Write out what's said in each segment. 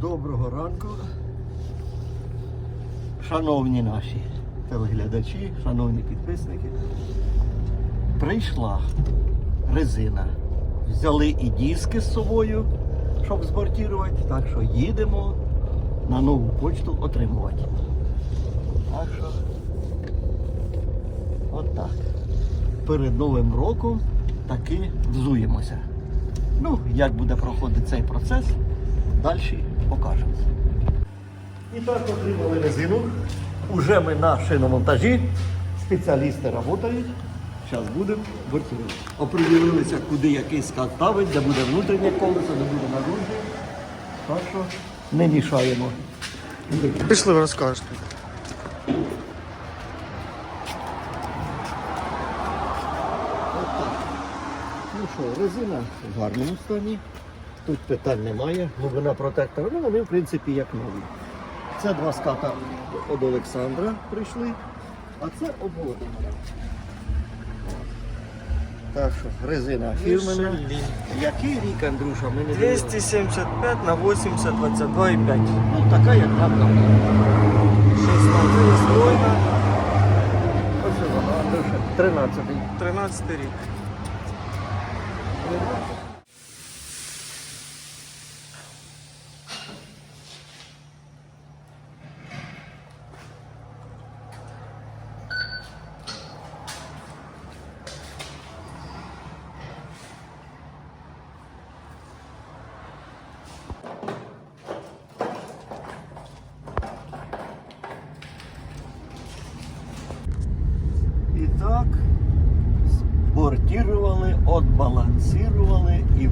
Доброго ранку. Шановні наші телеглядачі, шановні підписники. Прийшла резина. Взяли і диски з собою, щоб збортувати. Так що їдемо на нову почту отримувати. Так що отак. Перед Новим роком таки взуємося. Ну, як буде проходити цей процес, далі покажемо. І так отримали резину. Уже ми на шиномонтажі. Спеціалісти працюють. Зараз будемо бортувати. Оприділилися, куди який скат ставить, де буде внутрішнє колесо, де буде наружне. Так що не мішаємо. Пішли, ви розкажете. Ну що, резина в гарному стані. Тут питань немає, глибина протектора, ну вони в принципі як нові. Це два ската від Олександра прийшли, а це обводимо. Так що резина фірмена. Який рік, Андрюша, ми не 275 на 80, 22,5. Ну така, як нам там. 16 стройна. Ось вона, Андрюша. 13 рік. 13 рік.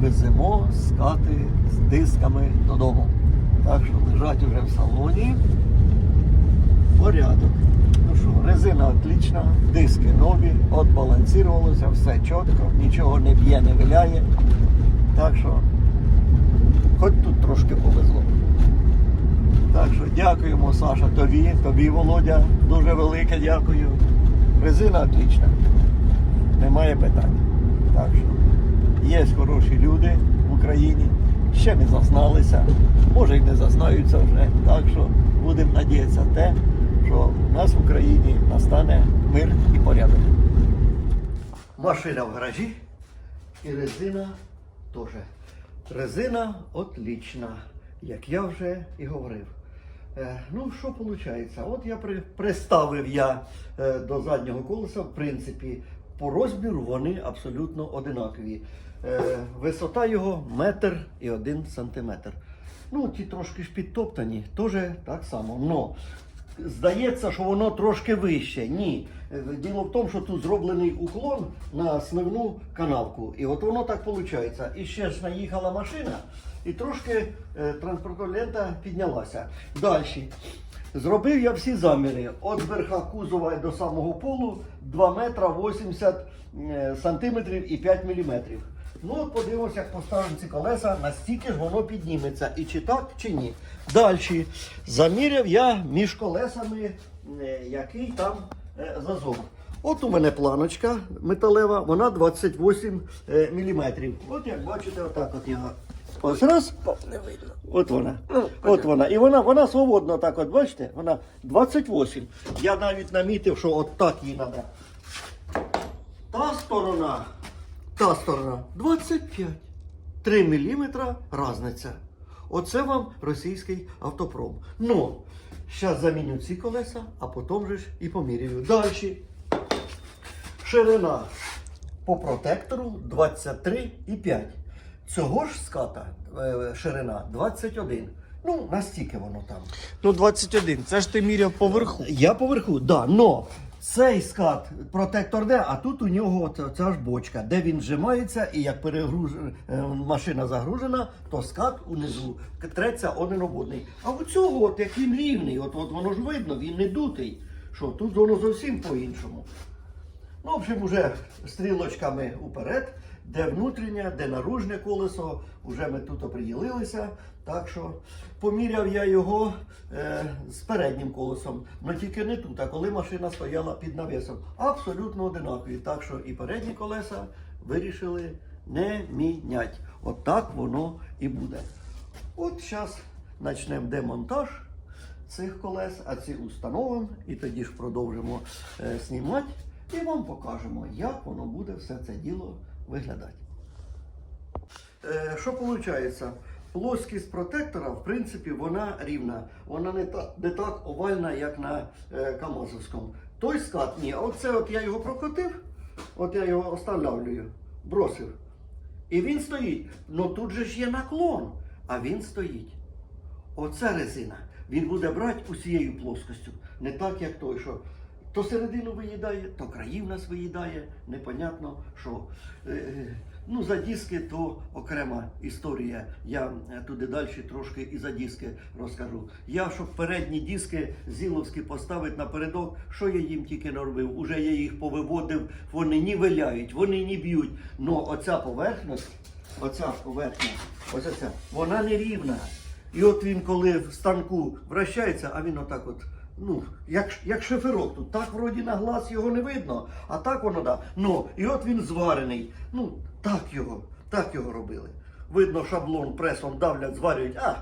Веземо скати з дисками додому. Так що лежать уже в салоні. Порядок. Ну що, резина отлічна, диски нові, отбалансірувалося, все чітко, нічого не б'є, не виляє. Так що, хоч тут трошки повезло. Так що дякуємо, Саша, тобі, тобі, Володя, дуже велике дякую. Резина отлічна. Немає питань. Так що є хороші люди в Україні, ще не зазналися, може й не зазнаються вже. Так що будемо надіятися те, що в нас в Україні настане мир і порядок. Машина в гаражі і резина теж. Резина отлічна, як я вже і говорив. Е, Ну, що виходить? От я при, приставив я е, до заднього колеса, в принципі, по розміру вони абсолютно одинакові. Е, висота його метр і один сантиметр. Ну, ті трошки ж підтоптані, теж так само. Но здається, що воно трошки вище. Ні. Е, Діло в тому, що тут зроблений уклон на сливну канавку. І от воно так виходить. І ще ж наїхала машина, і трошки е, транспортна лента піднялася. Далі. Зробив я всі заміри від верха кузова до самого полу 2 метра 80 е, сантиметрів і 5 міліметрів. Ну, подивимося, як поставимо ці колеса, настільки ж воно підніметься. І чи так, чи ні. Далі. Заміряв я між колесами, е, який там е, зазор. От у мене планочка металева, вона 28 е, міліметрів. От як бачите, отак от я. Ось раз. Не видно. От вона. От вона. І вона, вона свободна так, от бачите, вона 28. Я навіть намітив, що от так їй треба. Та сторона, та сторона 25. 3 мм різниця. Оце вам російський автопром. Ну, зараз заміню ці колеса, а потім же ж і поміряю. Далі. Ширина по протектору 23,5. Цього ж ската е, ширина 21. Ну, настільки воно там. Ну, 21. Це ж ти міряв поверху. Я поверху, да, но цей скат протектор де, а тут у нього ця ж бочка, де він зжимається, і як перегруж... е, машина загружена, то скат унизу треться один об одний. А у цього, от як він рівний, от, от воно ж видно, він не дутий. Що тут воно зовсім по-іншому. Ну, в общем, уже стрілочками уперед, де внутрішнє, де наружне колесо, вже ми тут оприділилися. Так що поміряв я його е, з переднім колесом, але тільки не тут, а коли машина стояла під навісом. Абсолютно одинакові. Так що і передні колеса вирішили не міняти. От так воно і буде. От зараз почнемо демонтаж цих колес, а ці установимо, і тоді ж продовжимо е, знімати і вам покажемо, як воно буде все це діло виглядати. Е, що виходить? Плоскість протектора, в принципі, вона рівна. Вона не, та, не так овальна, як на е, Камазовському. Той скат ні. А оце от я його прокотив, от я його останавлюю, бросив. І він стоїть. Ну тут же ж є наклон, а він стоїть. Оце резина. Він буде брати усією плоскостю. Не так, як той, що то середину виїдає, то країв нас виїдає. Непонятно, що. Е, ну, за диски то окрема історія. Я е, туди далі трошки і за диски розкажу. Я, щоб передні диски зіловські поставити напередок, що я їм тільки не робив. Уже я їх повиводив, вони ні виляють, вони не б'ють. Но оця поверхність, оця поверхня, ось ця, вона не рівна. І от він, коли в станку вращається, а він отак от, ну, як, як шиферок тут. Так вроді на глаз його не видно, а так воно да. Ну, і от він зварений. Ну, так його, так його робили. Видно, шаблон пресом давлять, зварюють, а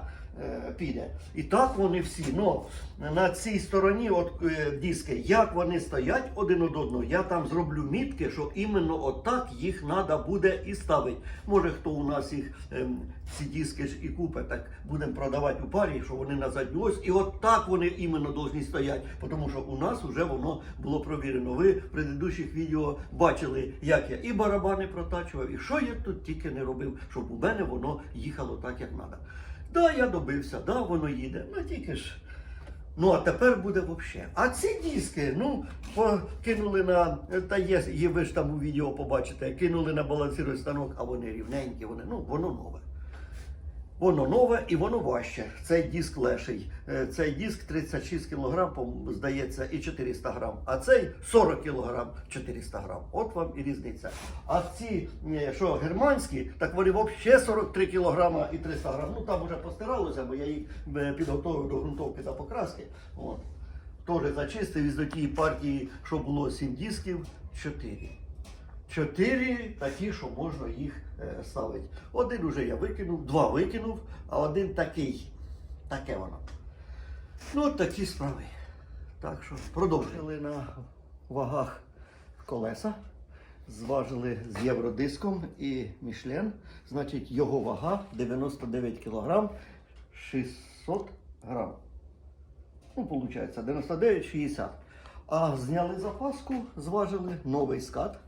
піде. І так вони всі. Ну, на цій стороні, от е, диски, як вони стоять один од одного, я там зроблю мітки, що іменно отак їх треба буде і ставити. Може, хто у нас їх ем, ці диски ж і купить, так будемо продавати у парі, що вони на задню ось. І от так вони іменно повинні стояти. Тому що у нас вже воно було провірено. Ви в предыдущих відео бачили, як я і барабани протачував, і що я тут тільки не робив, щоб у мене воно їхало так, як треба. Да, я добився, да, воно їде. Ну тільки ж. Ну, а тепер буде взагалі. А ці диски, ну, кинули на. Та є, є ви ж там у відео побачите, кинули на балансируй станок, а вони рівненькі, вони, ну, воно нове. Воно нове і воно важче. Цей диск леший. Е, Цей диск 36 кг, здається, і 400 грам. А цей 40 кг 400 грам. От вам і різниця. А ці, що германські, так вони взагалі 43 кг і 300 грам. Ну там вже постиралося, бо я їх е, підготовив до ґрунтовки та покраски. От. Теж зачистив із тієї партії, що було 7 дисків, 4. Чотири такі, що можна їх е, ставити. Один уже я викинув, два викинув, а один такий. Таке воно. Ну, такі справи. Так що продовжили на вагах колеса. Зважили з євродиском і Мішлен. Значить, його вага 99 кг 600 грам. Ну, виходить, 99,60. А зняли запаску, зважили новий скат.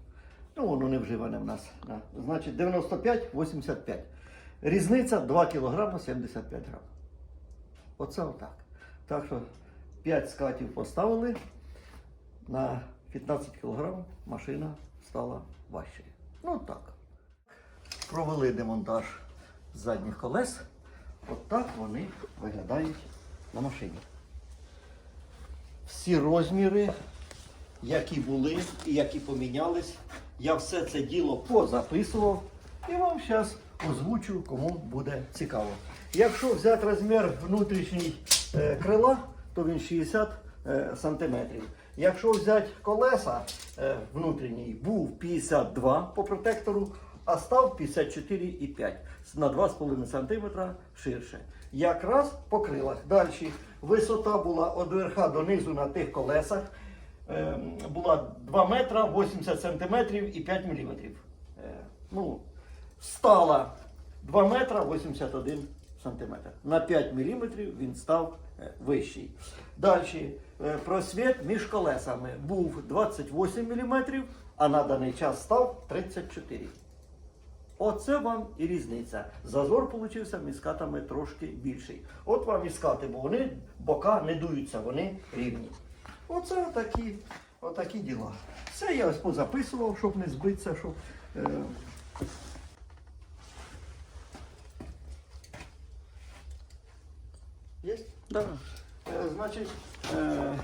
Ну, воно не вживане в нас. Да. Значить, 95-85. Різниця 2 кг 75 грам. Оце отак. Так що 5 скатів поставили. На 15 кг машина стала важчою. Ну так. Провели демонтаж задніх колес. От так вони виглядають на машині. Всі розміри, які були і які помінялись, я все це діло позаписував і вам зараз озвучу, кому буде цікаво. Якщо взяти розмір внутрішній е, крила, то він 60 е, сантиметрів. Якщо взяти колеса е, внутрішній, був 52 по протектору, а став 54,5 на 2,5 см ширше. Якраз по крилах. Далі висота була від верха до низу на тих колесах. Е, Була 2 метра 80 сантиметрів і 5 міліметрів. Е, Ну, стала 2 метра 81 сантиметр. На 5 міліметрів він став е, вищий. Далі просвіт між колесами був 28 міліметрів, а на даний час став 34. Оце вам і різниця. Зазор получився між скатами трошки більший. От вам і бо вони бока не дуються, вони рівні. Оце отакі, отакі діла. Все я ось позаписував, щоб не збитися, щоб. Е... Є? Да. Е, Значить, е,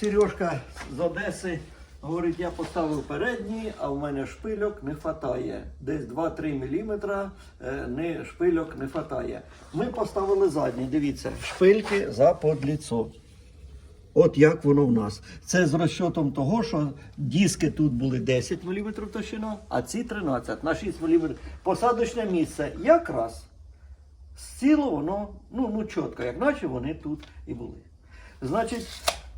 Сережка з Одеси говорить, я поставив передній, а в мене шпильок не вистачає. Десь 2-3 мм не, шпильок не вистачає. Ми поставили задній, дивіться, шпильки за подліцо. От як воно в нас. Це з розчотом того, що диски тут були 10 мм товщина, а ці 13 на 6 мм. Посадочне місце якраз Зціло воно, ну, ну чітко, як наче вони тут і були. Значить,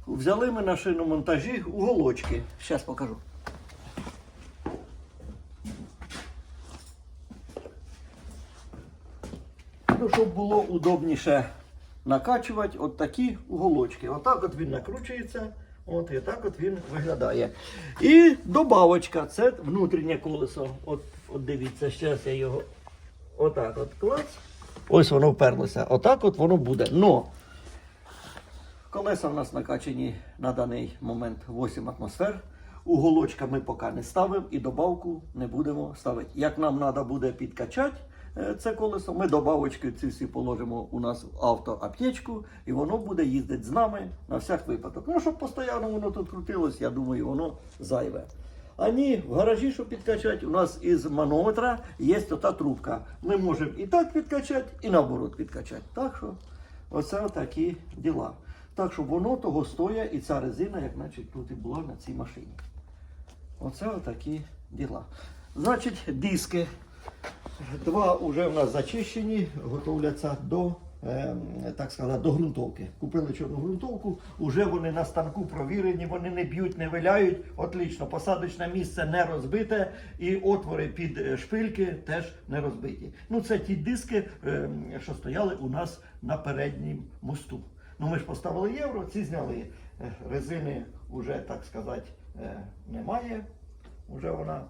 взяли ми на шиномонтажі уголочки. Зараз покажу. Ну, щоб було удобніше накачувати, от такі уголочки. Отак от він накручується, от і так от він виглядає. І добавочка, це внутрішнє колесо. От, от дивіться, зараз я його отак от клац. Ось воно вперлося. Отак от воно буде. Но колеса в нас накачані на даний момент 8 атмосфер. Уголочка ми поки не ставимо і добавку не будемо ставити. Як нам треба буде підкачати це колесо, ми добавочки ці всі положимо у нас в автоаптечку, і воно буде їздити з нами на всяк випадок. Ну, щоб постійно воно тут крутилось, я думаю, воно зайве. А ні, в гаражі, щоб підкачати, у нас із манометра є та трубка. Ми можемо і так підкачати, і наоборот підкачати. Так що оце такі діла. Так що воно того стоїть, і ця резина, як наче тут і була на цій машині. Оце отакі діла. Значить, диски. Два вже в нас зачищені, готовляться до, е, так сказати, до ґрунтовки. Купили чорну ґрунтовку, вже вони на станку провірені, вони не б'ють, не виляють. Отлично, посадочне місце не розбите, і отвори під е, шпильки теж не розбиті. Ну, це ті диски, е, що стояли у нас на переднім мосту. Ну, ми ж поставили євро, ці зняли. Е, Резини вже, так сказати, е, немає. Уже вона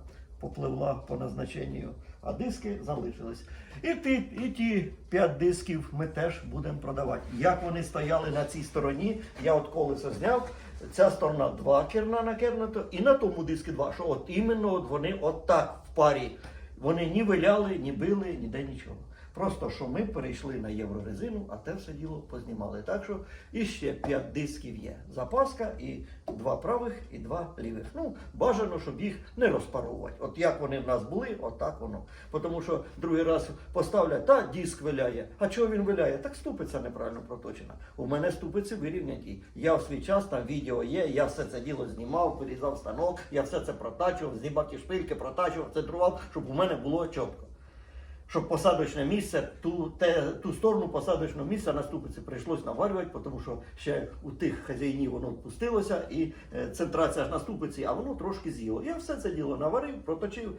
попливла по назначенню, а диски залишились. І ті, і ті п'ять дисків ми теж будемо продавати. Як вони стояли на цій стороні, я от колесо зняв. Ця сторона два керна накернуто, і на тому диски два. Що от іменно от вони от в парі. Вони ні виляли, ні били, ніде нічого. Просто що ми перейшли на єврорезину, а те все діло познімали. Так що іще 5 дисків є. Запаска і два правих, і два лівих. Ну, бажано, щоб їх не розпаровувати. От як вони в нас були, от так воно. Тому що другий раз поставлять, та диск виляє. А чого він виляє? Так ступиця неправильно проточена. У мене ступиці вирівняті. Я в свій час там відео є, я все це діло знімав, вирізав станок, я все це протачував, знімав шпильки, протачував, центрував, щоб у мене було чітко щоб посадочне місце, ту, те, ту сторону посадочного місця на ступиці прийшлось наварювати, тому що ще у тих хазяїнів воно впустилося, і е, центрація ж на а воно трошки з'їло. Я все це діло наварив, проточив,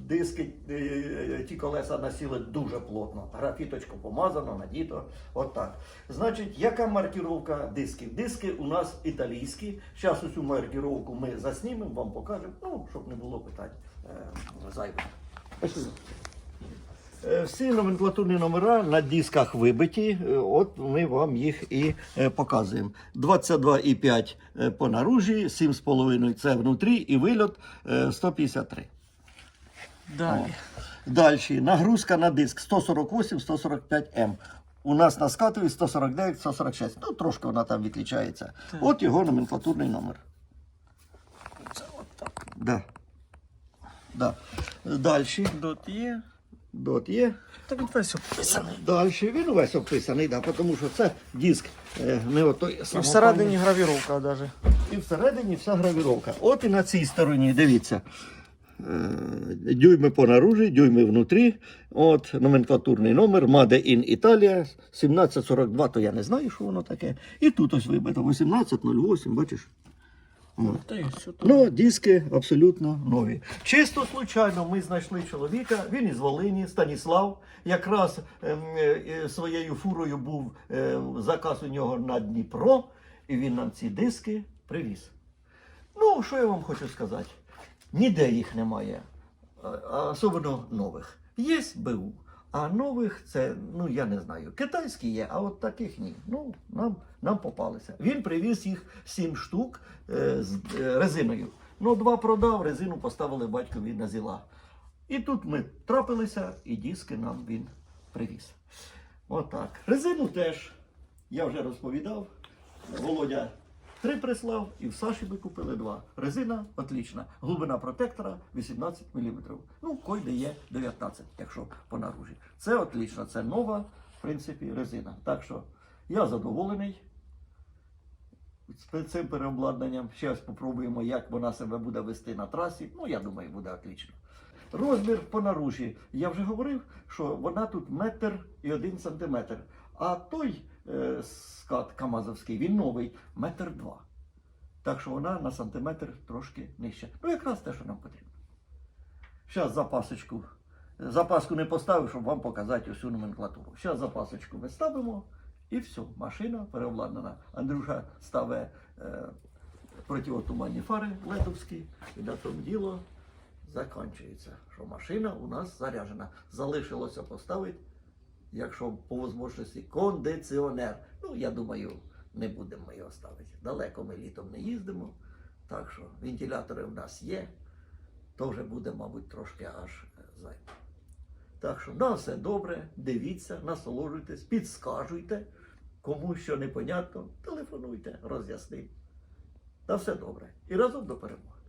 диски, е, ті колеса насіли дуже плотно, графіточку помазано, надіто, отак. Значить, яка маркіровка дисків? Диски у нас італійські. Зараз усю маркіровку ми заснімемо, вам покажемо, ну, щоб не було питань е, зайвих. Е, Всі номенклатурні номера на дисках вибиті. Е, От ми вам їх і е, показуємо. 22,5 е, по наружі, 7,5 це внутрі і вильот е, 153. Далі. Далі нагрузка на диск 148-145М. У нас на скатові 149-146. Ну, трошки вона там відлічається. От його номенклатурний номер. Це от так. Да. Да. Далі. Дот є. Дот є. Так він весь описаний. Далі він увесь описаний, да, тому що це диск е, не отой І всередині гравіровка навіть. І всередині вся гравіровка. От і на цій стороні, дивіться. Е, Дюйми по наружі, дюйми внутрі. От номенклатурний номер Made in Italia 1742, то я не знаю, що воно таке. І тут ось вибито 1808, бачиш? Ну, диски абсолютно нові. Чисто случайно ми знайшли чоловіка, він із Волині, Станіслав. Якраз ем, е, е, своєю фурою був е, заказ у нього на Дніпро, і він нам ці диски привіз. Ну, що я вам хочу сказати? Ніде їх немає, особливо нових. Є БУ, а нових це, ну я не знаю. Китайські є, а от таких ні. Ну, нам, нам попалися. Він привіз їх сім штук е, з е, резиною. Ну, два продав, резину поставили батькові на зіла. І тут ми трапилися, і диски нам він привіз. Отак. Резину теж, я вже розповідав. Володя три прислав, і в Саші ми купили два. Резина отлічна. Глибина протектора 18 мм. Ну, койде є 19, якщо по наружі. Це отлічно, це нова, в принципі, резина. Так що я задоволений з цим переобладнанням. Ще раз спробуємо, як вона себе буде вести на трасі. Ну, я думаю, буде отлично. Розмір по наружі. Я вже говорив, що вона тут метр і один сантиметр. А той скат Камазовський, він новий, метр два. Так що вона на сантиметр трошки нижча. Ну, якраз те, що нам потрібно. Зараз запасочку. Запаску не поставив, щоб вам показати усю номенклатуру. Зараз запасочку ми ставимо і все, машина переобладнана. Андрюша ставить е, противотуманні фари ледовські, і на тому діло закінчується, що машина у нас заряджена. Залишилося поставити, якщо по можливості, кондиціонер. Ну, я думаю, не будемо ми його ставити. Далеко ми літом не їздимо, так що вентилятори в нас є, то вже буде, мабуть, трошки аж е, займе. Так що на все добре, дивіться, насолоджуйтесь, підскажуйте, кому що непонятно, телефонуйте, роз'ясніть. На все добре. І разом до перемоги.